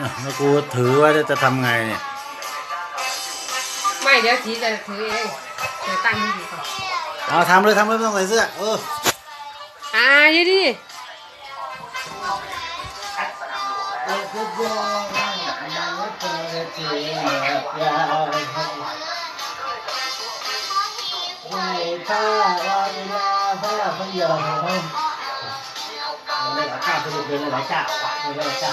อะแล้วกูถือว่าจะทำไงเนี่ย ไม่เดี๋ยวจีจะถือเองเดี๋ยวตั้งที่ดีก่อนเอาทำเลยทำเลยไม่ต้องใส่เสื้อ เออ อ่ายี่ดิไม่ถ้าเราเวลาพระพยอมหลายเจ้าสรุปเป็นหลายเจ้า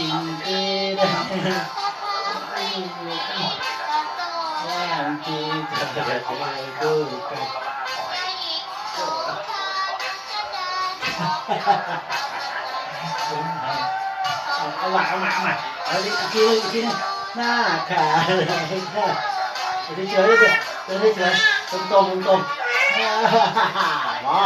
สิงที่ได้แย่งที่จะได้ดูกันเอาหวานเอาหวาเอาหวาเอาดิอีกทีนึงอีกทีนึงหน้าขาเลยค่ะเฉยๆเฉยเฉยๆตรงๆตรงๆว้า